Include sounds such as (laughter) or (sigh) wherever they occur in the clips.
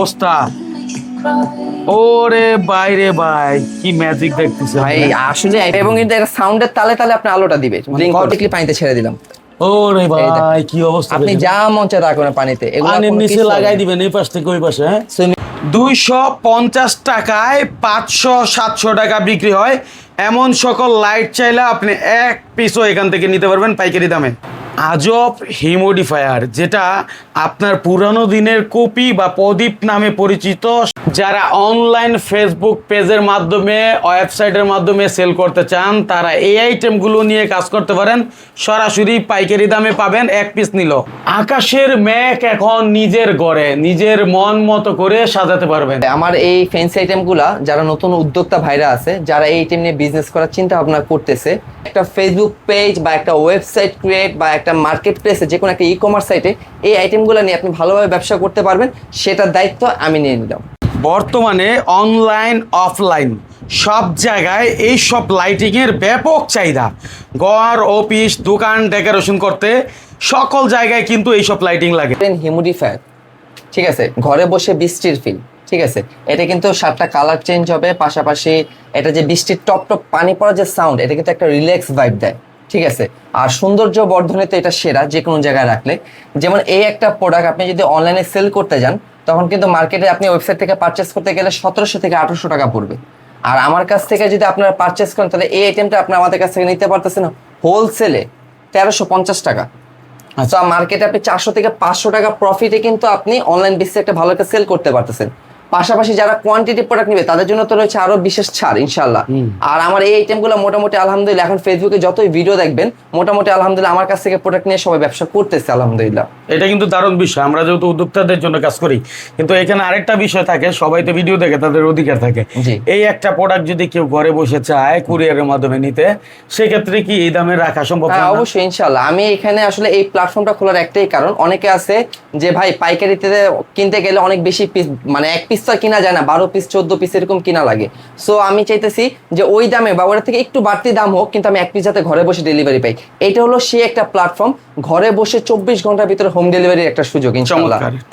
অবস্থা। ওরে বাইরে ভাই কি ম্যাজিক দেখতেছে ভাই আসলে এবং এটা সাউন্ডের তালে তালে আপনি আলোটা দিবে। অটোমেটিকলি পানিতে ছেড়ে দিলাম। ওরে ভাই কি অবস্থা আপনি। যা মঞ্চে রাখবেন পানিতে। পানির নিচে লাগাই দিবেন এই পাশ থেকে ওই পাশে হ্যাঁ? দুইশো পঞ্চাশ টাকায় পাঁচশো সাতশো টাকা বিক্রি হয়। এমন সকল লাইট চাইলে আপনি এক পিসও এখান থেকে নিতে পারবেন পাইকারি দামে। আজব হিমোডিফায়ার, যেটা আপনার পুরানো দিনের কপি বা প্রদীপ নামে পরিচিত, যারা অনলাইন ফেসবুক পেজের মাধ্যমে, ওয়েবসাইটের মাধ্যমে সেল করতে চান, তারা এই আইটেমগুলো নিয়ে কাজ করতে পারেন। সরাসরি পাইকারি দামে পাবেন, এক পিস নিল। আকাশের মেঘ এখন নিজের গড়ে, নিজের মন মতো করে সাজাতে পারবেন। আমার এই ফেন্সি আইটেমগুলা যারা নতুন উদ্যোক্তা ভাইরা আছে, যারা এই আইটেম নিয়ে বিজনেস করার চিন্তা ভাবনা করতেছে, একটা ফেসবুক পেজ বা একটা ওয়েবসাইট ক্রিয়েট বা একটা মার্কেট প্লেসে যে কোনো একটা ই কমার্স সাইটে এই আইটেমগুলো নিয়ে আপনি ভালোভাবে ব্যবসা করতে পারবেন সেটার দায়িত্ব আমি নিয়ে নিলাম। বর্তমানে অনলাইন অফলাইন সব জায়গায় এই সব লাইটিংয়ের ব্যাপক চাহিদা। ঘর অফিস দোকান ডেকোরেশন করতে সকল জায়গায় কিন্তু এইসব লাইটিং লাগে। হিউমিডিফায়ার ঠিক আছে? ঘরে বসে বৃষ্টির ফিল ঠিক আছে? এটা কিন্তু সাতটা কালার চেঞ্জ হবে পাশাপাশি এটা যে বৃষ্টির টপ টপ পানি পড়ার যে সাউন্ড এটা কিন্তু একটা রিল্যাক্স ভাইব দেয়। ঠিক আছে? আর সৌন্দর্য বর্ধনে তো এটা সেরা যে কোনো জায়গায় রাখলে। যেমন এই একটা প্রোডাক্ট আপনি যদি অনলাইনে সেল করতে যান তখন কিন্তু মার্কেটে আপনি ওয়েবসাইট থেকে পারচেস করতে গেলে সতেরোশো থেকে আঠারোশো টাকা পড়বে। আর আমার কাছ থেকে যদি আপনারা পারচেস করেন তাহলে এই আইটেমটা আপনি আমাদের কাছ থেকে নিতে পারতেছেন হোলসেলে তেরোশো পঞ্চাশ টাকা। আচ্ছা। মার্কেটে আপনি চারশো থেকে পাঁচশো টাকা প্রফিটে কিন্তু আপনি অনলাইন বেসে একটা ভালো একটা সেল করতে পারতেছেন। পাশাপাশি যারা কোয়ান্টিটি প্রোডাক্ট নেবে তাদের জন্য তো রয়েছে আরও বিশেষ ছাড় ইনশাল্লাহ আর আমার এই আইটেমগুলো মোটামুটি আলহামদুলিল্লাহ এখন ফেসবুকে যতই ভিডিও দেখবেন মোটামুটি আলহামদুলিল্লাহ আমার কাছ থেকে প্রোডাক্ট নিয়ে সবাই ব্যবসা করতেছে আলহামদুলিল্লাহ। এটা কিন্তু দারুণ বিষয়। আমরা যেহেতু উদ্যোক্তাদের জন্য কাজ করি কিন্তু এখানে আরেকটা বিষয় থাকে সবাই তো ভিডিও দেখে তাদের অধিকার থাকে। এই একটা প্রোডাক্ট যদি কেউ ঘরে বসে চায় কুরিয়ারের মাধ্যমে নিতে সেক্ষেত্রে কি এই দামে রাখা সম্ভব হ্যাঁ? অবশ্যই ইনশাল্লাহ আমি এখানে আসলে এই প্ল্যাটফর্মটা খোলার একটাই কারণ অনেকে আছে যে ভাই পাইকারিতে কিনতে গেলে অনেক বেশি পিস মানে এক পিস তো আর কিনা যায় না বারো পিস চোদ্দ পিস এরকম কিনা লাগে। সো আমি চাইতেছি যে ওই দামে বা ওটা থেকে একটু বাড়তি দাম হোক কিন্তু আমি এক পিস যাতে ঘরে বসে ডেলিভারি পাই। এটা হলো সে একটা প্ল্যাটফর্ম ঘরে বসে চব্বিশ ঘণ্টার ভিতরে হোম ডেলিভারির একটা সুযোগ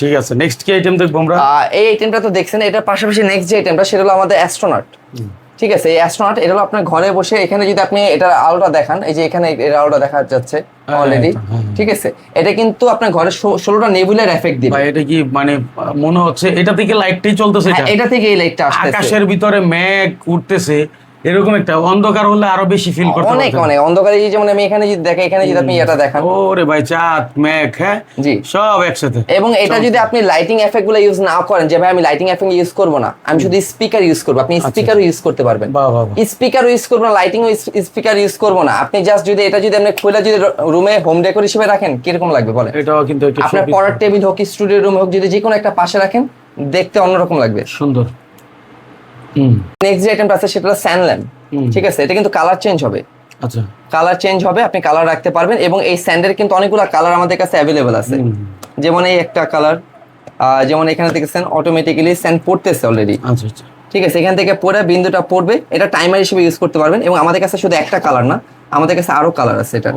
ঠিক আছে। নেক্সট কি আইটেম দেখব আমরা? এই আইটেমটা তো দেখছেন এটার পাশাপাশি নেক্সট যে আইটেমটা সেটা হলো আমাদের অ্যাস্ট্রোনট ঠিক আছে এই অ্যাস্ট্রোনট এটা হলো আপনার ঘরে বসে এখানে যদি আপনি এটার আলোটা দেখান এই যে এখানে এর আলোটা দেখা যাচ্ছে হ্যাঁ, অলরেডি হ্যাঁ, হ্যাঁ। ঠিক আছে? এটা কিন্তু আপনার ঘরে ষোলোটা নেবুলার এফেক্ট দিবে। ভাই এটা কি মানে মনে হচ্ছে এটা থেকে লাইটটাই চলতেছে হ্যাঁ, এটা? এটা থেকে এই লাইটটা আসতেছে। আকাশের ভিতরে মেঘ উঠতেছে এরকম একটা অন্ধকার হলে আরও বেশি ফিল করতে অনেক অনেক অন্ধকারে এই যেমন আমি এখানে যদি দেখেন এখানে যদি আপনি এটা দেখান। ওরে ভাই চাঁদ মেঘ হ্যাঁ? জি। সব একসাথে। এবং এটা যদি আপনি লাইটিং এফেক্টগুলো ইউজ না করেন যে ভাই আমি লাইটিং এফেক্ট ইউজ করব না আমি শুধু স্পিকার ইউজ করব আপনি স্পিকারও ইউজ করতে পারবেন। বাহ বাহ বাহ। স্পিকার ইউজ করব না লাইটিং স্পিকার ইউজ করব না। আপনি জাস্ট যদি এটা যদি আপনি খুলে যদি রুমে হোম ডেকোর হিসেবে রাখেন কীরকম লাগবে বলেন? এটাও কিন্তু আপনার। পড়ার টেবিল হোক স্টুডিও রুম হোক যদি যে কোনো একটা পাশে রাখেন দেখতে অন্যরকম লাগবে। সুন্দর। নেক্সট যে আইটেমটা আছে সেটা হলো স্যান ল্যাম্প হুম। ঠিক আছে? এটা কিন্তু কালার চেঞ্জ হবে। আচ্ছা। কালার চেঞ্জ হবে আপনি কালার রাখতে পারবেন এবং এই স্যান্ডের কিন্তু অনেকগুলো কালার আমাদের কাছে অ্যাভেলেবেল আছে। যেমন এই একটা কালার যেমন এখানে দেখেছেন অটোমেটিক্যালি স্যান্ড পড়তেছে অলরেডি আচ্ছা আচ্ছা। ঠিক আছে? এখান থেকে পরে বিন্দুটা পড়বে। এটা টাইমার হিসেবে ইউজ করতে পারবেন এবং আমাদের কাছে শুধু একটা কালার না আমাদের কাছে আরও কালার আছে এটা।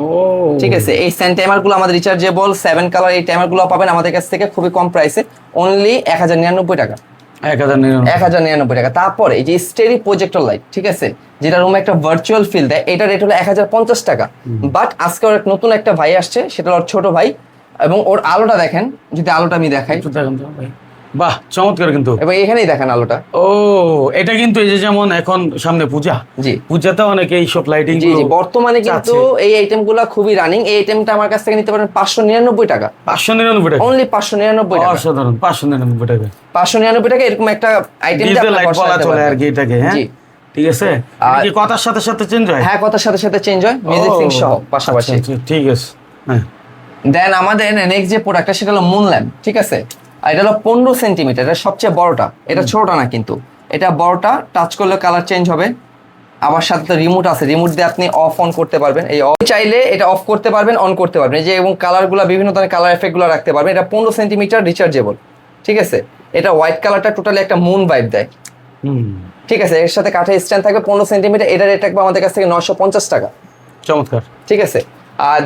ঠিক আছে? এই স্যান্ড টাইমারগুলো আমাদের রিচার্জেবল সেভেন কালার এই টাইমারগুলো পাবেন আমাদের কাছ থেকে খুবই কম প্রাইসে অনলি এক হাজার নিরানব্বই টাকা। এক হাজার নিরানব্বই টাকা। তারপরে এই যে স্টেরি প্রজেক্টর লাইট ঠিক আছে? যেটা রুমে একটা ভার্চুয়াল ফিল দেয় এটা রেট হলো এক হাজার পঞ্চাশ টাকা। বাট আজকে ওর নতুন একটা ভাই আসছে সেটা ওর ছোট ভাই। এবং ওর আলোটা দেখেন যদি আলোটা আমি দেখাই। বাহ চমৎকার কিন্তু। এবং এখানেই দেখেন আলোটা। ও এটা কিন্তু এই যে যেমন এখন সামনে পূজা। জি। পূজাতে অনেকে এইসব লাইটিং জি বর্তমানে কিন্তু এই আইটেমগুলো খুবই রানিং এই আইটেমটা আমার কাছ থেকে নিতে পারেন পাঁচশো নিরানব্বই টাকা। পাঁচশো নিরানব্বই টাকা? অনলি পাঁচশো নিরানব্বই টাকা। অসাধারণ পাঁচশো নিরানব্বই টাকা। পাঁচশো নিরানব্বই টাকা এরকম একটা আইটেম লাইট বলা চলে আর কি এটাকে হ্যাঁ। ঠিক আছে? আর- কি কথার সাথে সাথে চেঞ্জ হয়? হ্যাঁ কথার সাথে সাথে চেঞ্জ হয়। মিউজিক সিং সহ পাশাপাশি আচ্ছা, আচ্ছা, ঠিক আছে। হ্যাঁ। দেন আমাদের নেক্সট যে প্রোডাক্টটা সেটা হলো মুন ল্যাম্প ঠিক আছে? আর এটা হলো পনেরো সেন্টিমিটার এটা সবচেয়ে বড়টা। এটা ছোটটা না কিন্তু। এটা বড়টা টাচ করলে কালার চেঞ্জ হবে। আবার সাথে তো রিমোট আছে রিমোট দিয়ে আপনি অফ অন করতে পারবেন। এই অফ চাইলে এটা অফ করতে পারবেন অন করতে পারবেন। এই যে এবং কালারগুলো বিভিন্ন ধরনের কালার এফেক্টগুলো রাখতে পারবেন। এটা পনেরো সেন্টিমিটার রিচার্জেবল ঠিক আছে? এটা হোয়াইট কালারটা টোটালি একটা মুন ভাইব দেয়। হুম। ঠিক আছে? এর সাথে কাঠের স্ট্যান্ড থাকবে পনেরো সেন্টিমিটার এটা রেট থাকবে আমাদের কাছ থেকে নশো পঞ্চাশ টাকা। চমৎকার। ঠিক আছে?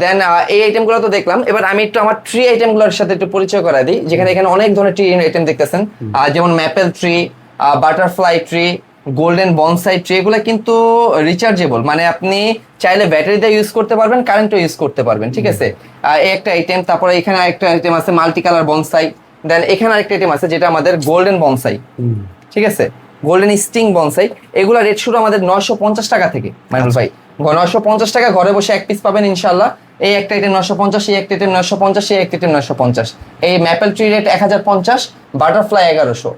দেন এই আইটেমগুলো তো দেখলাম। এবার আমি একটু আমার ট্রি আইটেমগুলোর সাথে একটু পরিচয় করা দিই। যেখানে এখানে অনেক ধরনের ট্রি আইটেম দেখতেছেন। যেমন maple tree butterfly tree golden bonsai tree এগুলো কিন্তু রিচার্জেবল মানে আপনি চাইলে ব্যাটারি দিয়ে ইউজ করতে পারবেন কারেন্টও ইউজ করতে পারবেন ঠিক আছে? এই একটা আইটেম তারপরে এখানে একটা আইটেম আছে মাল্টি কালার বনসাই দেন এখানে আরেকটা আইটেম আছে যেটা আমাদের গোল্ডেন বনসাই ঠিক আছে? গোল্ডেন স্টিং বনসাই এগুলা রেট শুরু আমাদের নয়শো পঞ্চাশ টাকা থেকে মাইনুল ভাই। নয়শো পঞ্চাশ টাকা ঘরে বসে এক পিস পাবেন ইনশাল্লাহ এই একটা আইটেম নয়শো পঞ্চাশ এই একটা আইটেম নয়শো পঞ্চাশ এই একটা আইটেম নয়শো পঞ্চাশ। এই ম্যাপেল ট্রি রেট এক হাজার পঞ্চাশ বাটারফ্লাই এগারোশো।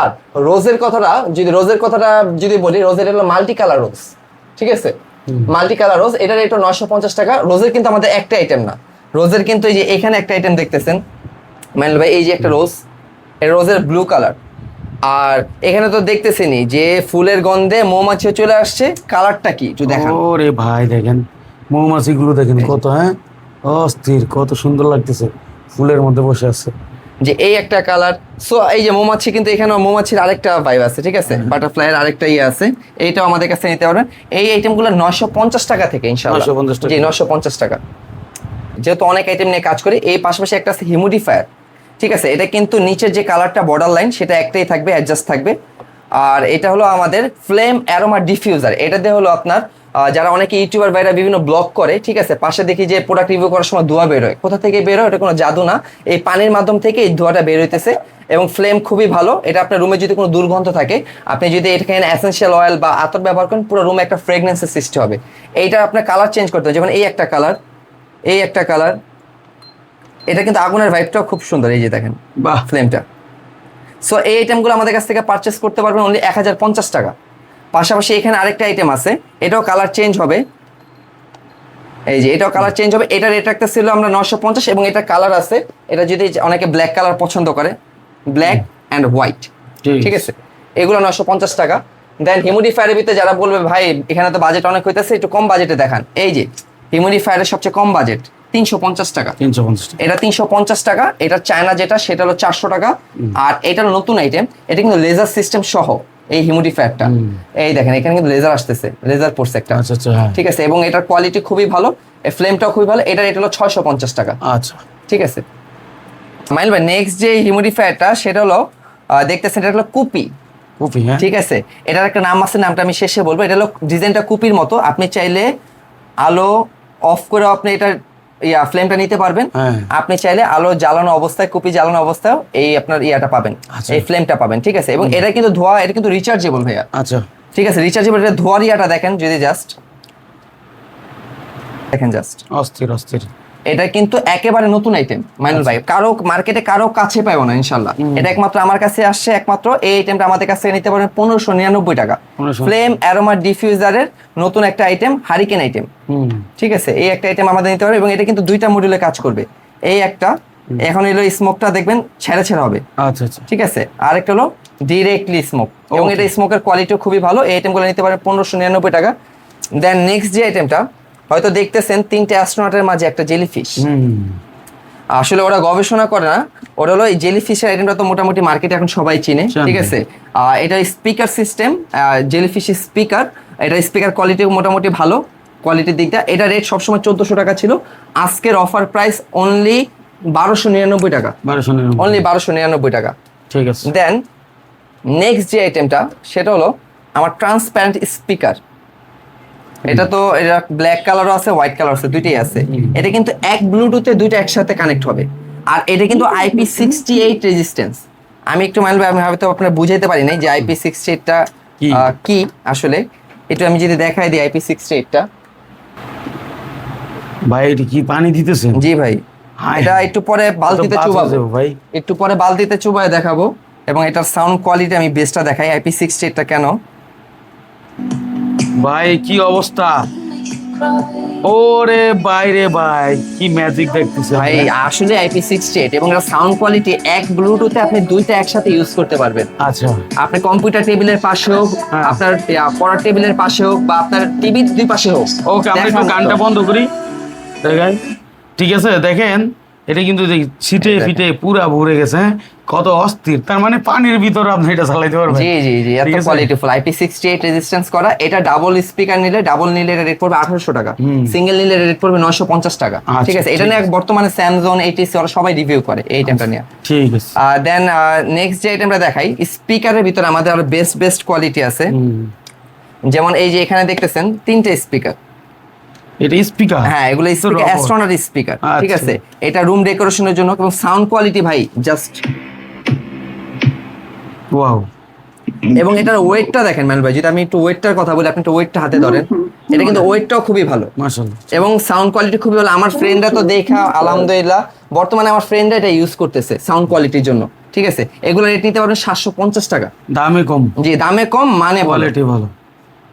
আর রোজের কথাটা যদি রোজের কথাটা যদি বলি রোজের হলো মাল্টি কালার রোজ ঠিক আছে? মাল্টি কালার রোজ এটা রেট নয়শো পঞ্চাশ টাকা। রোজের কিন্তু আমাদের একটা আইটেম না। রোজের কিন্তু এই যে এখানে একটা আইটেম দেখতেছেন। মাইনুল ভাই এই যে একটা রোজ এই রোজের ব্লু কালার আর এখানে তো দেখতেছেনই যে ফুলের গন্ধে মৌমাছি চলে আসছে। কালারটা কি একটু দেখান। ওরে ভাই দেখেন মৌমাছিগুলো দেখেন কত হ্যাঁ? অস্থির কত সুন্দর লাগতেছে ফুলের মধ্যে বসে আছে। যে এই একটা কালার সো এই যে মৌমাছি কিন্তু এখানে মৌমাছির আরেকটা ভাইব আছে ঠিক আছে? বাটারফ্লাইয়ের আরেকটা ইয়ে আছে এইটাও আমাদের কাছে নিতে পারবেন। এই আইটেমগুলো নশো পঞ্চাশ টাকা থেকে ইনশাআল্লাহ। 950 টাকা। জি নশো পঞ্চাশ টাকা। যেহেতু অনেক আইটেম নিয়ে কাজ করি এই পাশাপাশি একটা আছে হিউমিডিফায়ার ঠিক আছে, এটা কিন্তু নিচের যে কালারটা বর্ডার লাইন সেটা একটাই থাকবে অ্যাডজাস্ট থাকবে। আর এটা হলো আমাদের ফ্লেম অ্যারোমা ডিফিউজার এটা দিয়ে হলো আপনার যারা অনেকে ইউটিউবার বাইরা বিভিন্ন ব্লগ করে, ঠিক আছে, পাশে দেখি যে প্রোডাক্ট রিভিউ করার সময় ধোয়া বেরোয় কোথা থেকে বেরোয় এটা কোনো জাদু না। এই পানির মাধ্যম থেকে এই ধোয়াটা বের হইতেছে এবং ফ্লেম খুবই ভালো। এটা আপনার রুমে যদি কোনো দুর্গন্ধ থাকে, আপনি যদি এখানে অ্যাসেন্সিয়াল অয়েল বা আতর ব্যবহার করেন, পুরো রুমে একটা ফ্রেগনেন্সের সৃষ্টি হবে। এইটা আপনার কালার চেঞ্জ করতে হবে। যেমন এই একটা কালার এই একটা কালার এটা কিন্তু আগুনের ভাইবটাও খুব সুন্দর এই যে দেখেন বাহ। ফ্লেমটা সো এই আইটেমগুলো আমাদের কাছ থেকে পারচেস করতে পারবেন অনলি এক হাজার পঞ্চাশ টাকা। পাশাপাশি এখানে আরেকটা আইটেম আছে এটাও কালার চেঞ্জ হবে। এই যে এটাও কালার চেঞ্জ হবে। এটা রেট একটা ছিল আমরা নশো পঞ্চাশ এবং এটা কালার আছে এটা যদি অনেকে ব্ল্যাক কালার পছন্দ করে ব্ল্যাক অ্যান্ড হোয়াইট ঠিক ঠিক আছে? এগুলো নশো পঞ্চাশ টাকা। দেন হিউমিডিফায়ারের ভিতরে যারা বলবে ভাই এখানে তো বাজেট অনেক হইতেছে একটু কম বাজেটে দেখান। এই যে হিউমিডিফায়ারের সবচেয়ে কম বাজেট তিনশো পঞ্চাশ টাকা। তিনশো পঞ্চাশ এটা তিনশো পঞ্চাশ টাকা এটা চায়না যেটা সেটা হলো চারশো টাকা। আর এটা নতুন আইটেম এটা কিন্তু লেজার সিস্টেম সহ এই হিউমিডিফায়ারটা এই দেখেন এখানে কিন্তু লেজার আসতেছে লেজার পড়ছে একটা। আচ্ছা আচ্ছা হ্যাঁ। ঠিক আছে এবং এটার কোয়ালিটি খুবই ভালো এই ফ্লেমটাও খুবই ভালো এটা রেট হলো ছয়শো পঞ্চাশ টাকা। আচ্ছা। ঠিক আছে। মাইল ভাই নেক্সট যে হিউমিডিফায়ারটা সেটা হলো দেখতেছেন এটা হলো কুপি। কপি হ্যাঁ। ঠিক আছে এটার একটা নাম আছে নামটা আমি শেষে বলব এটা হলো ডিজাইনটা কুপির মতো আপনি চাইলে আলো অফ করে আপনি এটা ফ্লেমটা নিতে পারবেন। হ্যাঁ। আপনি চাইলে আলো জ্বালানো অবস্থায় কুপি জ্বালানো অবস্থায় এই আপনার ইয়াটা পাবেন। আচ্ছা। এই ফ্লেমটা পাবেন ঠিক আছে? এবং এটা কিন্তু ধোয়া এটা কিন্তু রিচার্জেবল ভাইয়া। আচ্ছা। ঠিক আছে রিচার্জেবল এটা ধোয়ার ইয়াটা দেখেন যদি জাস্ট দেখেন জাস্ট অস্থির অস্থির। এটা কিন্তু একেবারে নতুন আইটেম মাইনুল ভাই। কারও মার্কেটে কারও কাছে পাবো না ইনশাল্লাহ। এটা একমাত্র আমার কাছে আসছে একমাত্র এই আইটেমটা আমাদের কাছে নিতে পারবেন পনেরোশো নিরানব্বই টাকা। ফ্লেম অ্যারোমা ডিফিউজারের নতুন একটা আইটেম হারিকেন আইটেম ঠিক আছে? এই একটা আইটেম আমাদের নিতে পারবে এবং এটা কিন্তু দুইটা মডিউলে কাজ করবে। এই একটা এখন এলো স্মোকটা দেখবেন ছেড়ে ছেড়ে হবে। আচ্ছা আচ্ছা। ঠিক আছে? আর একটা হলো ডিরেক্টলি স্মোক এবং এটা স্মোকের কোয়ালিটিও খুবই ভালো। এই আইটেমগুলো নিতে পারেন পনেরোশো নিরানব্বই টাকা। দেন নেক্সট যে আইটেমটা হয়তো দেখতেছেন তিনটে অ্যাস্ট্রোনটের মাঝে একটা জেলিফিশ হুম। আসলে ওরা গবেষণা করে না ওরা হলো এই জেলিফিশের আইটেমটা তো মোটামুটি মার্কেটে এখন সবাই চিনে ঠিক আছে? এটা স্পিকার সিস্টেম জেলিফিশ স্পিকার এটা স্পিকার কোয়ালিটি মোটামুটি ভালো কোয়ালিটির দিকটা। এটা রেট সবসময় চোদ্দোশো টাকা ছিল আজকের অফার প্রাইস অনলি বারোশো নিরানব্বই টাকা। বারোশো। অনলি বারোশো নিরানব্বই টাকা। ঠিক আছে। দেন নেক্সট যে আইটেমটা সেটা হলো আমার ট্রান্সপ্যারেন্ট স্পিকার এটা তো এটা ব্ল্যাক কালারও আছে হোয়াইট কালার আছে দুইটাই আছে। এটা কিন্তু এক ব্লুটুথে দুইটা একসাথে কানেক্ট হবে। আর এটা কিন্তু আইপি সিক্সটি এইট রেজিস্ট্যান্স আমি একটু মাইল আমি হয়তো আপনার বুঝাইতে পারি নাই যে আইপি সিক্সটি এইটটা কি? কি আসলে? একটু আমি যদি দেখাই দিই আইপি সিক্সটি এইটটা ভাই এটি কি পানি দিতেছেন জি ভাই। এটা একটু পরে বালতিতে চুবাবো। ভাই। একটু পরে বালতিতে চুবায় দেখাবো। এবং এটার সাউন্ড কোয়ালিটি আমি বেস্টটা দেখাই। আইপি সিক্সটি এইটটা কেন? ভাই কি অবস্থা? ওরে বাইরে ভাই কি ম্যাজিক দেখতেছে ভাই আসলে আইপি সিক্সটি এইট এবং সাউন্ড কোয়ালিটি এক ব্লুটুথে আপনি দুইটা একসাথে ইউজ করতে পারবেন। আচ্ছা। আপনি কম্পিউটার টেবিলের পাশে হোক হ্যাঁ। আপনার পড়ার টেবিলের পাশে হোক বা আপনার টিভির দুই পাশে হোক ওকে আমরা একটু গানটা বন্ধ করি। দেখাই। ঠিক আছে দেখেন। এটা কিন্তু ছিটে ফিটে পুরা ভরে গেছে হ্যাঁ? কত অস্থির। তার মানে পানির ভিতরে আপনি এটা চালাইতে পারবেন। জি জি জি এত ঠিক আছে? Qualityful IP sixty eight resistance করা। এটা ডাবল স্পিকার নিলে ডাবল নিলে এটা রেট পড়বে আঠারোশো টাকা। সিঙ্গেল নিলে রেট পড়বে নয়শো পঞ্চাশ টাকা। আচ্ছা, ঠিক আছে? এটা নিয়ে বর্তমানে স্যামসং এইটিসি ওরা সবাই রিভিউ করে এই আইটেমটা নিয়ে। ঠিক আছে। দেন নেক্সট যে আইটেমটা দেখাই স্পিকারের ভিতরে আমাদের আরও বেস্ট বেস্ট কোয়ালিটি আছে। যেমন এই যে এখানে দেখতেছেন তিনটে স্পিকার এটা স্পিকার হ্যাঁ এগুলো স্পিকার অ্যাস্ট্রোনার স্পিকার ঠিক আচ্ছা। আছে? এটা রুম ডেকোরেশনের জন্য এবং সাউন্ড কোয়ালিটি ভাই জাস্ট ওয়াও এবং এটার ওয়েটটা দেখেন ম্যান ভাই যদি আমি একটু ওয়েটটার কথা বলি আপনি একটু ওয়েটটা হাতে ধরেন। এটা কিন্তু ওয়েটটাও খুবই ভালো। এবং সাউন্ড কোয়ালিটি খুবই ভালো। আমার ফ্রেন্ডরা তো দেখা আলহামদুলিল্লাহ। বর্তমানে আমার ফ্রেন্ডরা এটা ইউজ করতেছে সাউন্ড কোয়ালিটির জন্য ঠিক আছে? এগুলো রেট নিতে পারবেন সাতশো পঞ্চাশ টাকা। দামে কম। জি দামে কম মানে কোয়ালিটি ভালো।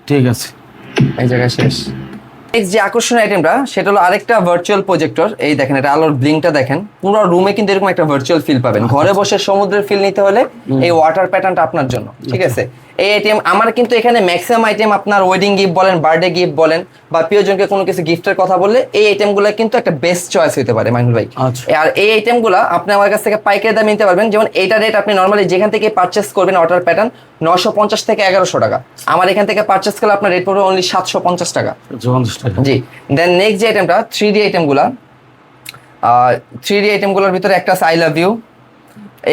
ঠিক আছে। এই জায়গায় শেষ। নেক্সট যে আকর্ষণীয় আইটেমটা সেটা হলো আরেকটা ভার্চুয়াল প্রজেক্টর এই দেখেন এটা আলোর ব্লিংটা দেখেন। পুরো রুমে কিন্তু এরকম একটা ভার্চুয়াল ফিল পাবেন। ঘরে বসে সমুদ্রের ফিল নিতে হলে এই ওয়াটার প্যাটার্নটা আপনার জন্য ঠিক আছে? এই আইটেম আমার কিন্তু এখানে ম্যাক্সিমাম আইটেম আপনার ওয়েডিং গিফট বলেন বার্থডে গিফট বলেন বা প্রিয়জনকে কোনো কিছু গিফটের কথা বললে এই আইটেমগুলো কিন্তু একটা বেস্ট চয়েস হতে পারে মাইনুল ভাই। আচ্ছা। আর এই আইটেমগুলো আপনি আমার কাছ থেকে পাইকারি দামে নিতে পারবেন। যেমন এইটা রেট আপনি নর্মালি যেখান থেকে পারচেস করবেন ওয়াটার প্যাটার্ন নশো পঞ্চাশ থেকে এগারোশো টাকা। আমার এখান থেকে পারচেস করলে আপনার রেট পড়বে অনলি সাতশো পঞ্চাশ টাকা। পঞ্চাশ টাকা। জি। দেন নেক্সট যে আইটেমটা থ্রি ডি আইটেমগুলা থ্রি ডি আইটেমগুলোর ভিতরে একটা আছে আই লাভ ইউ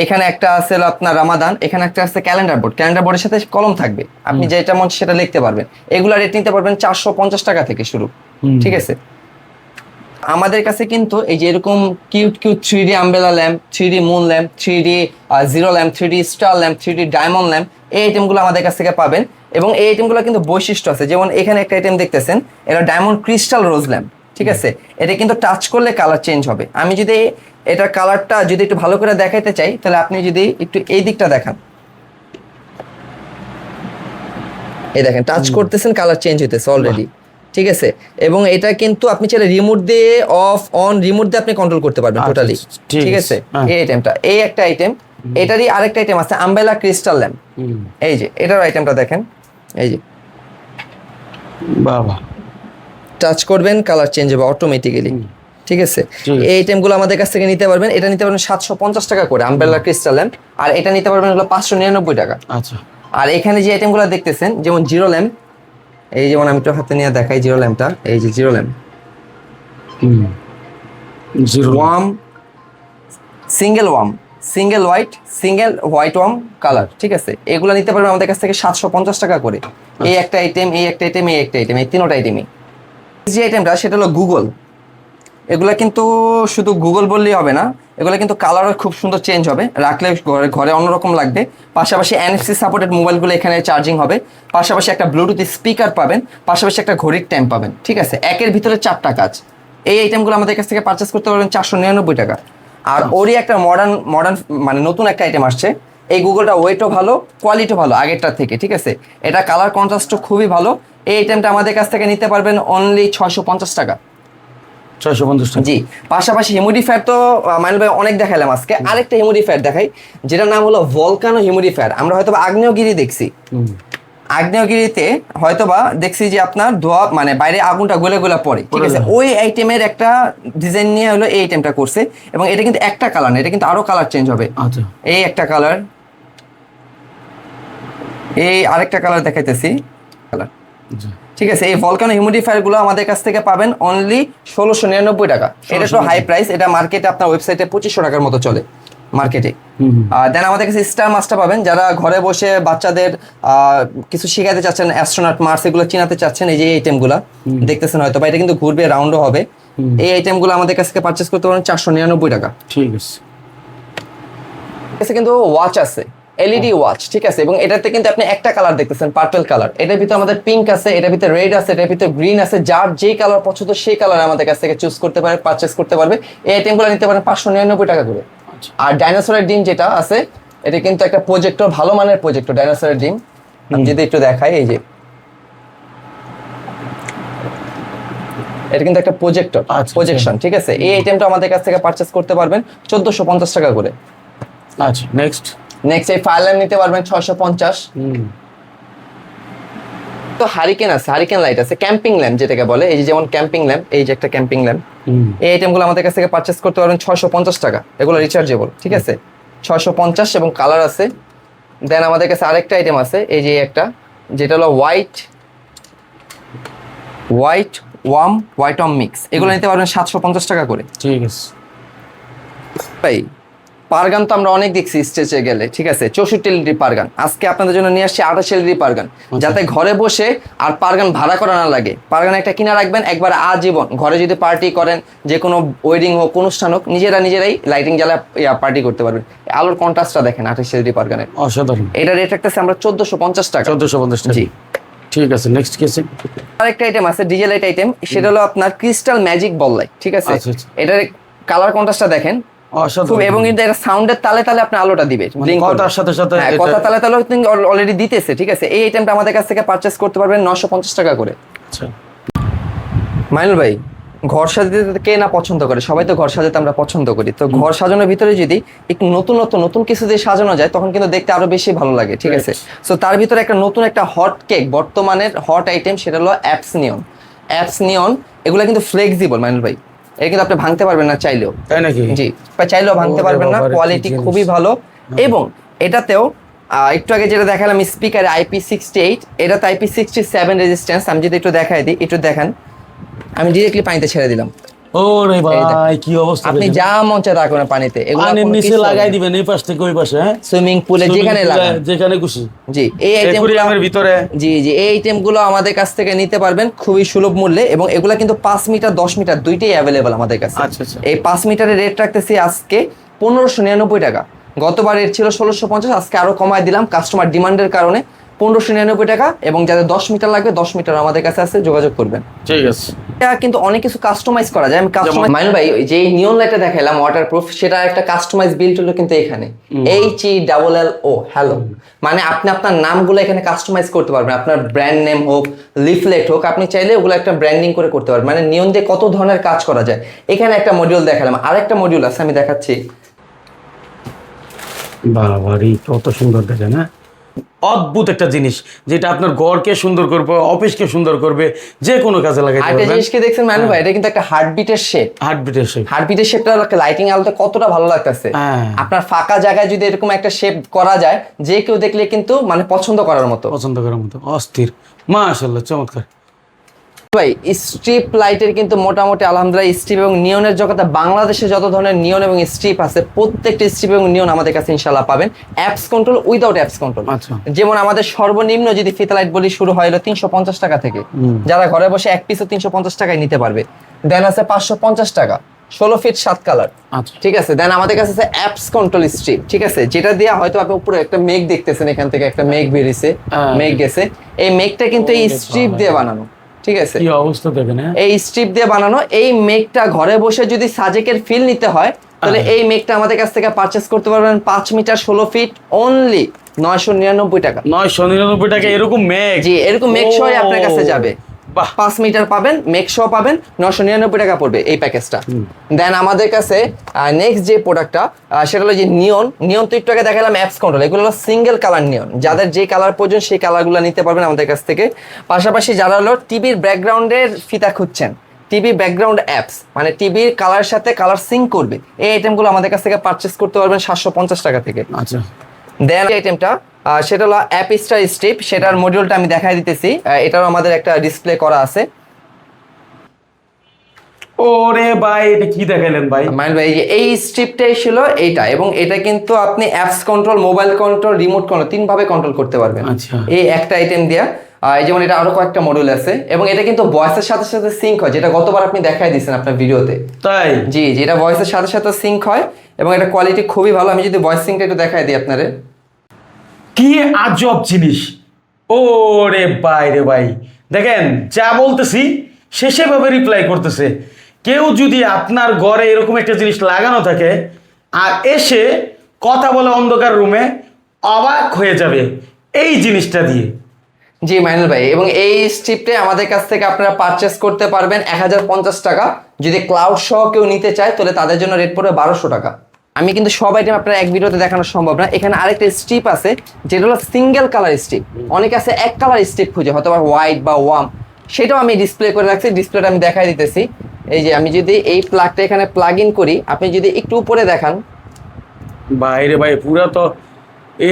এখানে একটা আছে আপনার রামাদান এখানে একটা আছে ক্যালেন্ডার বোর্ড ক্যালেন্ডার বোর্ডের সাথে কলম থাকবে। আপনি যেটা মন সেটা লিখতে পারবেন। এগুলা রেট নিতে পারবেন চারশো পঞ্চাশ টাকা থেকে শুরু। ঠিক আছে? আমাদের কাছে কিন্তু এই যে এরকম cute cute three D umbrella lamp three D moon lamp three D zero lamp three D star lamp three D diamond lamp এই আইটেমগুলো আমাদের কাছ থেকে পাবেন। এবং এই আইটেমগুলো কিন্তু বৈশিষ্ট্য আছে। যেমন এখানে একটা আইটেম দেখতেছেন এটা ডায়মন্ড ক্রিস্টাল রোজ ল্যাম্প ঠিক আছে? এটা কিন্তু টাচ করলে কালার চেঞ্জ হবে। আমি যদি এটার কালারটা যদি একটু ভালো করে দেখাইতে চাই তাহলে আপনি যদি একটু এই দিকটা দেখান। এই দেখেন টাচ করতেছেন কালার চেঞ্জ হইতেছে অলরেডি ঠিক আছে? এবং এটা কিন্তু আপনি চাইলে রিমোট দিয়ে অফ অন রিমোট দিয়ে আপনি কন্ট্রোল করতে পারবেন আচ্ছা, টোটালি ঠিক ঠিক আছে। আছে? হ্যাঁ। এই আইটেমটা এই একটা আইটেম এটারই আরেকটা আইটেম আছে আমবেলা ক্রিস্টাল ল্যাম্প এই যে এটার আইটেমটা দেখেন। এই যে। বাবা টাচ করবেন কালার চেঞ্জ হবে অটোমেটিক্যালি ঠিক আছে? এই আইটেমগুলো আমাদের কাছ থেকে নিতে পারবেন। এটা নিতে পারবেন সাতশো পঞ্চাশ টাকা করে আমবেলা ক্রিস্টাল ল্যাম্প আর এটা নিতে পারবেন হলো পাঁচশো নিরানব্বই টাকা। আচ্ছা। আর এখানে যে আইটেমগুলো দেখতেছেন যেমন জিরো ল্যাম্প এই যেমন আমি একটু হাতে নিয়ে দেখাই জিরো ল্যাম্পটা এই যে zero lamp hmm. Zero warm single warm single white single white warm colour ঠিক আছে? এগুলো নিতে পারবেন আমাদের কাছ থেকে সাতশো পঞ্চাশ টাকা করে। এই একটা আইটেম এই একটা আইটেম এই একটা আইটেম এই তিনোটা আইটেমই যে আইটেমটা সেটা হলো গুগল এগুলো কিন্তু শুধু গুগল বললেই হবে না এগুলো কিন্তু কালারও খুব সুন্দর চেঞ্জ হবে। রাখলে ঘরে ঘরে অন্যরকম লাগবে। পাশাপাশি এনএফসি সাপোর্টেড মোবাইলগুলো এখানে চার্জিং হবে। পাশাপাশি একটা ব্লুটুথ স্পিকার পাবেন পাশাপাশি একটা ঘড়ির টাইম পাবেন। ঠিক আছে? একের ভিতরে চারটা কাজ। এই আইটেমগুলো আমাদের কাছ থেকে পারচেস করতে পারবেন চারশো নিরানব্বই টাকা। আর ওরই একটা মডার্ন মডার্ন মানে নতুন একটা আইটেম আসছে। এই গুগলটা ওয়েটও ভালো কোয়ালিটিও ভালো আগেরটার থেকে। ঠিক আছে? এটা কালার কন্ট্রাস্টও খুবই ভালো। এই আইটেমটা আমাদের কাছ থেকে নিতে পারবেন অনলি ছয়শো পঞ্চাশ টাকা। ছয়শো পঞ্চাশ টাকা। জি পাশাপাশি হিউমিডিফায়ার তো আহ, মাইনুল ভাই অনেক দেখালাম আজকে। আরেকটা হিউমিডিফায়ার দেখাই যেটার নাম হলো ভলকানো হিউমিডিফায়ার আমরা হয়তো আগ্নেয়গিরি দেখছি। আগ্নেয়গিরিতে হয়তোবা দেখছি যে আপনার ধোয়া মানে বাইরে আগুনটা গলে গোলা পড়ে। ঠিক আছে? ওই আইটেমের একটা ডিজাইন নিয়ে হলো এই আইটেমটা করছে। এবং এটা কিন্তু একটা কালার না এটা কিন্তু আরও কালার চেঞ্জ হবে। আচ্ছা। এই একটা কালার এই আরেকটা কালার দেখাইতেছি। কালার। ঠিক আছে এই ভলকানো হিউমিডিফায়ারগুলো আমাদের কাছ থেকে পাবেন অনলি ষোলোশো নিরানব্বই টাকা। এটা তো হাই প্রাইস এটা মার্কেটে আপনার ওয়েবসাইটে পঁচিশশো টাকার মতো চলে মার্কেটে দেন আমাদের কাছে স্টার মাস্টার পাবেন যারা ঘরে বসে বাচ্চাদের কিছু শিখাতে চাচ্ছেন অ্যাস্ট্রোনাট মার্স এগুলো চিনাতে চাচ্ছেন এই যে আইটেমগুলো দেখতেছেন হয়তো বা এটা কিন্তু ঘুরবে রাউন্ডও হবে। এই আইটেমগুলো আমাদের কাছ থেকে পারচেস করতে পারেন চারশো নিরানব্বই টাকা। ঠিক আছে। কিন্তু ওয়াচ আছে। এলইডি ওয়াচ ঠিক আছে? এবং এটাতে কিন্তু আপনি একটা কালার দেখতেছেন পার্পল কালার এটার ভিতরে আমাদের পিঙ্ক আছে এটার ভিতরে রেড আছে এটার ভিতরে গ্রিন আছে। যার যেই কালার পছন্দ সেই কালার আমাদের কাছ থেকে চুজ করতে পারে পারচেস করতে পারবে। এই আইটেমগুলো নিতে পারেন পাঁচশো নিরানব্বই টাকা করে। আচ্ছা। আর ডাইনোসরের ডিম যেটা আছে এটা কিন্তু একটা প্রজেক্টর ভালো মানের প্রজেক্টর ডাইনোসরের ডিম। আমি যদি একটু দেখাই এই যে। এটা কিন্তু একটা প্রজেক্টর আচ্ছা, প্রজেকশন ঠিক আছে? এই আইটেমটা আমাদের কাছ থেকে পারচেস করতে পারবেন চোদ্দশো পঞ্চাশ টাকা করে। তো হারিকেন আছে হারিকেন লাইট আছে ক্যাম্পিং ল্যাম্প যেটাকে বলে এই যে যেমন ক্যাম্পিং ল্যাম্প এই যে একটা ক্যাম্পিং ল্যাম্প এই আইটেমগুলো আমাদের কাছ থেকে পারচেস করতে পারবেন ছয়শো পঞ্চাশ টাকা। এগুলো রিচার্জেবল ঠিক আছে? ছয়শো পঞ্চাশ এবং কালার আছে। দেন আমাদের কাছে আরেকটা আইটেম আছে এই যে একটা যেটা হলো white white warm white warm mix এগুলো নিতে পারবেন সাতশো পঞ্চাশ টাকা করে। ঠিক আছে। ভাই পারগান তো আমরা অনেক দেখছি স্টেজে গেলে ঠিক আছে? চৌষট্টি এলইডি পারগান আজকে আপনাদের জন্য নিয়ে আসছি আঠাশ এলইডি পারগান যাতে ঘরে বসে আর পারগান ভাড়া করা না লাগে। পারগান একটা কিনা রাখবেন একবার আজীবন। ঘরে যদি পার্টি করেন যে কোনো ওয়েডিং হোক অনুষ্ঠান হোক নিজেরা নিজেরাই লাইটিং জ্বালা পার্টি করতে পারবেন। আলোর কন্ট্রাস্টটা দেখেন আঠাশ এলইডি পারগানের অসাধারণ। এটা রেট রাখতেছে আমরা চোদ্দশো পঞ্চাশ টাকা। চোদ্দশো পঞ্চাশ টাকা। জি। ঠিক আছে নেক্সট কেসে আরেকটা আইটেম আছে ডিজে লাইট আইটেম সেটা হলো আপনার ক্রিস্টাল ম্যাজিক বল লাইট ঠিক আছে? আচ্ছা, আচ্ছা। এটার কালার কন্ট্রাস্টটা দেখেন। খুব এবং এটা সাউন্ডের তালে তালে আপনি আলোটা দিবে মানে কথার সাথে সাথে হ্যাঁ কথা তালে তালে অলরেডি দিতেছে ঠিক আছে? এই আইটেমটা আমাদের কাছ থেকে পারচেস করতে পারবেন নশো পঞ্চাশ টাকা করে। আচ্ছা। মাইনুল ভাই ঘর সাজাতে কে না পছন্দ করে? সবাই তো ঘর সাজাতে আমরা পছন্দ করি। তো ঘর সাজানোর ভিতরে যদি একটু নতুন নতুন নতুন কিছু দিয়ে সাজানো যায় তখন কিন্তু দেখতে আরও বেশি ভালো লাগে ঠিক আছে? সো তার ভিতরে একটা নতুন একটা হট কেক বর্তমানের হট আইটেম সেটা হলো অ্যাপস নিয়ন অ্যাপস নিয়ন এগুলো কিন্তু ফ্লেক্সিবল মাইনুল ভাই। এটা কিন্তু আপনি ভাঙতে পারবেন না চাইলেও। তাই নাকি? জি চাইলেও ভাঙতে পারবেন না কোয়ালিটি খুবই ভালো। এবং এটাতেও একটু আগে যেটা দেখালাম স্পিকার আইপি সিক্সটি এইট এটাতে আইপি সিক্সটি সেভেন রেজিস্ট্যান্স আমি যদি একটু দেখাই দিই একটু দেখান। আমি ডিরেক্টলি পানিতে ছেড়ে দিলাম। ওরে ভাই কি অবস্থা আপনি যা মন চায় করেন পানিতে। পানির নিচে লাগাই দিবেন এই পাশ থেকে ওই পাশে হ্যাঁ? সুইমিং পুলে যেখানে Swimming pool এ লাগান। যেখানে খুশি। জি এই ভিতরে। জি জি এই আইটেমগুলো আমাদের কাছ থেকে নিতে পারবেন খুবই সুলভ মূল্যে এবং এগুলো কিন্তু পাঁচ মিটার দশ মিটার দুইটাই অ্যাভেলেবল আমাদের কাছে। আচ্ছা, আচ্ছা। এই পাঁচ মিটারের রেট রাখতেছি আজকে পনেরোশো নিরানব্বই টাকা। গতবার রেট ছিল ষোলোশো পঞ্চাশ আজকে আরও কমায় দিলাম। কাস্টমার ডিমান্ডের কারণে পনেরোশো নিরানব্বই টাকা এবং যাদের দশ মিটার লাগবে দশ মিটার আমাদের কাছে আছে যোগাযোগ করবেন। ঠিক আছে। এটা কিন্তু অনেক কিছু কাস্টমাইজ করা যায়। আমি কাস্টমাইজ মাইন ভাই যে নিয়ন লাইটটা দেখাইলাম ওয়াটার প্রুফ সেটা একটা কাস্টমাইজ বিল্ড হলো কিন্তু এখানে। H E double L O hello মানে আপনি আপনার নামগুলো এখানে কাস্টমাইজ করতে পারবেন। আপনার ব্র্যান্ড নেম হোক লিফলেট হোক আপনি চাইলে ওগুলো একটা ব্র্যান্ডিং করে করতে পারবেন। মানে নিয়ন দিয়ে কত ধরনের কাজ করা যায়। এখানে একটা মডিউল দেখালাম। আরেকটা মডিউল আছে আমি দেখাচ্ছি। বাবারি কত সুন্দর দেখে হ্যাঁ? অদ্ভুত একটা জিনিস যেটা আপনার ঘরকে সুন্দর করবে অফিসকে সুন্দর করবে যে কোনো কাজে লাগে আরেকটা পারবেন। জিনিস কি দেখছেন মানু ভাই এটা কিন্তু একটা হার্টবিটের শেপ হার্টবিটের শেপ হার্টবিটের শেপটা লাইটিং আলোতে কতটা ভালো লাগতেছে। হ্যাঁ। আপনার ফাঁকা জায়গায় যদি এরকম একটা শেপ করা যায় যে কেউ দেখলে কিন্তু মানে পছন্দ করার মতো। পছন্দ করার মতো। অস্থির। মাশাআল্লাহ চমৎকার। ভাই স্ট্রিপ লাইটের কিন্তু মোটামুটি আলহামদুলিল্লাহ স্ট্রিপ এবং নিয়নের জগতে বাংলাদেশে যত ধরনের নিয়ন এবং স্ট্রিপ আছে প্রত্যেকটা স্ট্রিপ এবং নিয়ন আমাদের কাছে ইনশাল্লাহ পাবেন। Apps control without apps control. যেমন আমাদের সর্বনিম্ন যদি ফিতা লাইট বলি শুরু হয় হলো তিনশো পঞ্চাশ টাকা থেকে। যারা ঘরে বসে এক পিসও তিনশো পঞ্চাশ টাকায় নিতে পারবে। দেন আছে পাঁচশো পঞ্চাশ টাকা। ষোলো ফিট সাত কালার আচ্ছা। ঠিক আছে? দেন আমাদের কাছে আছে অ্যাপস কন্ট্রোল স্ট্রিপ ঠিক আছে? যেটা দিয়ে হয়তো আপনি উপরে একটা মেঘ দেখতেছেন এখান থেকে একটা মেঘ বেরিয়েছে হ্যাঁ। মেঘ গেছে। এই মেঘটা কিন্তু এই স্ট্রিপ দিয়ে বানানো। ঠিক আছে? কি অবস্থা দেখেন হ্যাঁ? এই স্ট্রিপ দিয়ে বানানো এই মেঘটা ঘরে বসে যদি সাজেকের ফিল নিতে হয় তাহলে। এই মেঘটা আমাদের কাছ থেকে পারচেস করতে পারবেন পাঁচ মিটার ষোলো ফিট অনলি নয়শো নিরানব্বই টাকা। নয়শো নিরানব্বই টাকা এরকম মেঘ? জি এরকম মেঘ সহ আপনার কাছে যাবে। পাঁচ মিটার পাবেন মেক পাবেন নশো নিরানব্বই টাকা পড়বে এই প্যাকেজটা। দেন আমাদের কাছে নেক্সট যে প্রোডাক্টটা সেটা হলো যে নিয়ন নিয়ন তো একটু আগে দেখালাম অ্যাপস কন্ট্রোল এগুলো হলো সিঙ্গেল কালার নিয়ন যাদের যে কালার প্রয়োজন সেই কালারগুলো নিতে পারবেন আমাদের কাছ থেকে। পাশাপাশি যারা হলো টিভির ব্যাকগ্রাউন্ডের ফিতা খুঁজছেন টিভি ব্যাকগ্রাউন্ড অ্যাপস মানে টিভির কালার সাথে কালার সিঙ্ক করবে এই আইটেমগুলো আমাদের কাছ থেকে পারচেস করতে পারবেন সাতশো পঞ্চাশ টাকা থেকে। আচ্ছা। দেন আইটেমটা সেটা হলো অ্যাপ স্টার স্ট্রিপ সেটার মডিউলটা আমি দেখাই দিতেছি। আহ, এটারও আমাদের একটা ডিসপ্লে করা আছে। ওরে ভাই এটা কি দেখাইলেন ভাই? মাইন্ড ভাই এই স্ট্রিপটাই ছিল এইটা এবং এটা কিন্তু আপনি apps control mobile control remote control তিন ভাবে কন্ট্রোল করতে পারবেন। আচ্ছা। এই একটা আইটেম দিয়া। এই যেমন এটা আরও কয়েকটা মডিউল আছে এবং এটা কিন্তু ভয়েসের সাথে সাথে সিঙ্ক হয় যেটা গতবার আপনি দেখাই দিয়েছেন আপনার ভিডিওতে। তাই? জি যেটা ভয়েসের সাথে সাথে সিঙ্ক হয় এবং এটা কোয়ালিটি খুবই ভালো। আমি যদি ভয়েস সিঙ্কটা একটু দেখাই দিই আপনারে। কি আজব জিনিস। ও রে ভাই। রে ভাই দেখেন, যা বলতেছি সে সেভাবে রিপ্লাই করতেছে। কেউ যদি আপনার ঘরে এরকম একটা জিনিস লাগানো থাকে, আর এসে কথা বলে অন্ধকার রুমে অবাক হয়ে যাবে এই জিনিসটা দিয়ে। জি, মাইনুল ভাই, এবং এই স্ট্রিপটে আমাদের কাছ থেকে আপনারা পারচেস করতে পারবেন এক হাজার পঞ্চাশ টাকা। যদি ক্লাউড সহ কেউ নিতে চায়, তাহলে তাদের জন্য রেট পড়বে বারোশো টাকা। আমি কিন্তু সব আইটেম আপনার এক ভিডিওতে দেখানো সম্ভব না। এখানে আরেকটা স্ট্রিপ আছে যেটা হলো সিঙ্গেল কালার স্ট্রিপ অনেকে আছে এক কালার স্ট্রিপ খুঁজে হয়তো বা হোয়াইট বা ওয়াম সেটাও আমি ডিসপ্লে করে রাখছি ডিসপ্লেটা আমি দেখাই দিতেছি। এই যে আমি যদি এই প্লাগটা এখানে প্লাগ ইন করি আপনি যদি একটু উপরে দেখান। বাইরে ভাই পুরো তো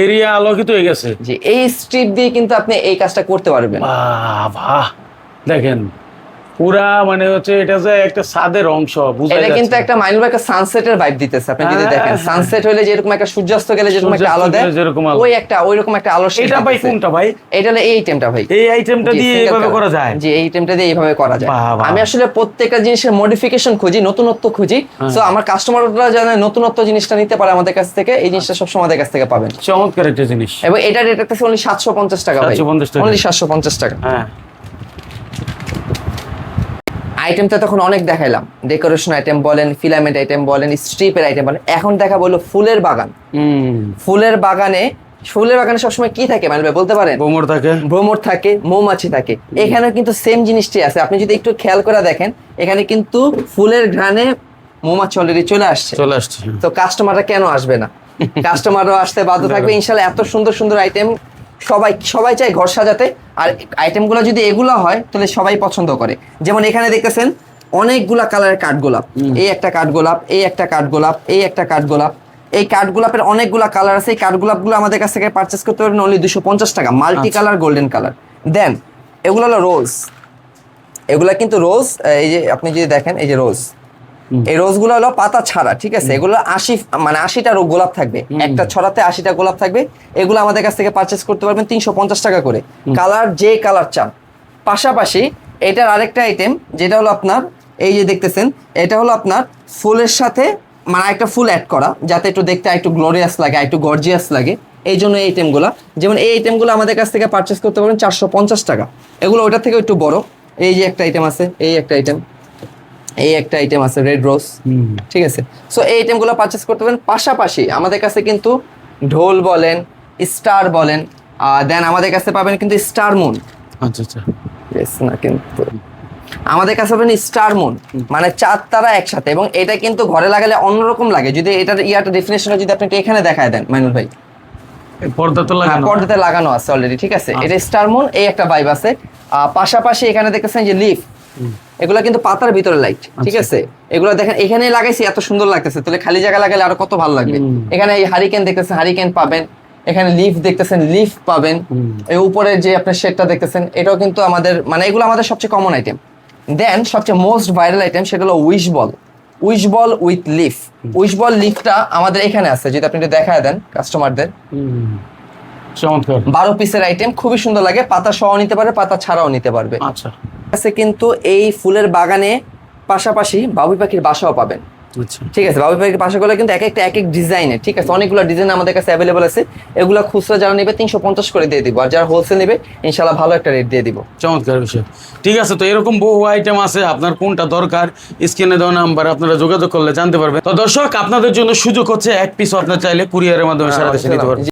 এরিয়া আলোকিত হয়ে গেছে। যে এই স্ট্রিপ দিয়ে কিন্তু আপনি এই কাজটা করতে পারবেন। বাহ। দেখেন পুরা মানে হচ্ছে এটা যে একটা সাদের অংশ বুঝা এটা কিন্তু। একটা মাইন্ড একটা সানসেটের ভাইব দিতেছে আপনি যদি হ্যাঁ, দেখেন হ্যাঁ। সানসেট হলে যেরকম একটা সূর্যাস্ত গেলে যেরকম একটা আলো দেয় যেরকম ওই একটা ওইরকম একটা আলো এটা ভাই কোনটা ভাই? এটা হলো এই আইটেমটা ভাই। এই আইটেমটা দিয়ে এইভাবে করা যায়? জি এই আইটেমটা দিয়ে এইভাবে করা যায়। আমি আসলে প্রত্যেকটা জিনিসের মডিফিকেশন খুঁজি নতুনত্ব খুঁজি। হ্যাঁ। সো আমার কাস্টমাররা যেন নতুনত্ব জিনিসটা নিতে পারে আমাদের কাছ থেকে এই জিনিসটা সবসময় আমাদের কাছ থেকে পাবেন। চমৎকার একটা জিনিস। এবং এটা রেট আছে অনলি সাতশো পঞ্চাশ টাকা ভাই। 750 টাকা। অনলি পঞ্চাশ টাকা। হ্যাঁ। আইটেমটা তখন অনেক দেখাইলাম। ডেকোরেশন আইটেম বলেন ফিলামেন্ট আইটেম বলেন স্ট্রিপের আইটেম বলেন এখন দেখা বলল ফুলের বাগান। ফুলের বাগানে ফুলের বাগানে সবসময় কি থাকে মানে বলতে পারেন? ভ্রমর থাকে। ভ্রমর থাকে মৌমাছি থাকে। এখানেও কিন্তু সেম জিনিসটি আছে। আপনি যদি একটু খেয়াল করে দেখেন এখানে কিন্তু ফুলের ঘ্রাণে মৌমাছি অলরেডি চলে আসছে। চলে আসছে। তো কাস্টমাররা কেন আসবে না? (laughs) কাস্টমারও আসতে বাধ্য থাকবে ইনশাল্লাহ এত সুন্দর সুন্দর আইটেম সবাই সবাই চায় ঘর সাজাতে। আর আইটেমগুলো যদি এগুলো হয় তাহলে সবাই পছন্দ করে। যেমন এখানে দেখতেছেন অনেকগুলা কালারের কাঠগোলাপ এই একটা কাঠগোলাপ এই একটা কাঠগোলাপ এই একটা কাঠগোলাপ এই কাঠগোলাপের অনেকগুলা কালার আছে। এই কাঠগোলাপগুলো আমাদের কাছ থেকে পারচেস করতে পারবেন অনলি দুশো পঞ্চাশ টাকা। Multi colour golden colour then এগুলো হলো রোজ এগুলা কিন্তু রোজ এই যে আপনি যদি দেখেন এই যে রোজ। এই রোজগুলো হলো পাতা ছাড়া ঠিক আছে? এগুলো আশি মানে আশিটা গোলাপ থাকবে। একটা ছড়াতে আশিটা গোলাপ থাকবে। এগুলো আমাদের কাছ থেকে পারচেস করতে পারবেন তিনশো পঞ্চাশ টাকা করে। কালার যে কালার চান। পাশাপাশি এটার আরেকটা আইটেম যেটা হলো আপনার এই যে দেখতেছেন এটা হলো আপনার ফুলের সাথে মানে একটা ফুল অ্যাড করা যাতে একটু দেখতে একটু গ্লোরিয়াস লাগে একটু গর্জিয়াস লাগে। এই জন্য এই আইটেমগুলো যেমন এই আইটেমগুলো আমাদের কাছ থেকে পারচেস করতে পারবেন চারশো পঞ্চাশ টাকা। এগুলো ওটা থেকে একটু বড়। এই যে একটা আইটেম আছে এই একটা আইটেম এই একটা আইটেম আছে রেড রোজ ঠিক আছে? সো এই আইটেমগুলো পারচেস করতে পারেন। পাশাপাশি আমাদের কাছে কিন্তু ঢোল বলেন স্টার বলেন দেন আমাদের কাছে পাবেন কিন্তু স্টার মুন আচ্ছা আচ্ছা। না কিন্তু। আমাদের কাছে পাবেন স্টার মুন মানে চার তারা একসাথে। এবং এটা কিন্তু ঘরে লাগালে অন্যরকম লাগে। যদি এটার ইয়াটা ডেফিনেশনটা যদি আপনি এখানে দেখায় দেন মাইনুল ভাই। হ্যাঁ লাগানো। পর্দাতে লাগানো আছে অলরেডি ঠিক আছে? আচ্ছা। এটা স্টার মুন এই একটা ভাইব আছে। পাশাপাশি এখানে দেখতেছেন যে লিফ এগুলো কিন্তু পাতার ভিতরে লাইট ঠিক আচ্ছা। আছে? এগুলো দেখেন এখানে লাগাইছি এত সুন্দর লাগতেছে। তাহলে খালি জায়গা লাগালে আরও কত ভালো লাগবে? এখানে এই হারিকেন দেখতেছেন হারিকেন পাবেন। এখানে লিফ দেখতেছেন লিফ পাবেন। এই উপরে যে আপনার শেডটা দেখতেছেন এটাও কিন্তু আমাদের মানে এগুলো আমাদের সবচেয়ে কমন আইটেম দেন সবচেয়ে মোস্ট ভাইরাল আইটেম সেটা হলো wish ball wish ball with leaf wish ball লিফটা আমাদের এখানে আছে যদি আপনি একটু দেখায় দেন কাস্টমারদের। চমৎকার। বারো পিসের আইটেম খুবই সুন্দর লাগে। পাতা সহ নিতে পারবে পাতা ছাড়াও নিতে পারবে। আচ্ছা। কিন্তু এই ফুলের বাগানে পাশাপাশি বাবুই পাখির বাসাও পাবেন। আচ্ছা। ঠিক আছে বাবুই পাখির বাসাগুলো কিন্তু এক একটা এক এক ডিজাইনের ঠিক আছে? অনেকগুলো ডিজাইন আমাদের কাছে অ্যাভেলেবল আছে। এগুলো খুচরা যারা নেবে তিনশো পঞ্চাশ করে দিয়ে দিব। আর যারা হোলসেল নেবে ইনশাল্লাহ ভালো একটা রেট দিয়ে দিব। চমৎকার বিষয়। ঠিক আছে তো এরকম বহু আইটেম আছে। আপনার কোনটা দরকার স্ক্রিনে দেওয়া নাম্বার আপনারা যোগাযোগ করলে জানতে পারবেন। তো দর্শক আপনাদের জন্য সুযোগ হচ্ছে এক পিস আপনার চাইলে কুরিয়ারের মাধ্যমে সারা দেশে নিতে পারবেন।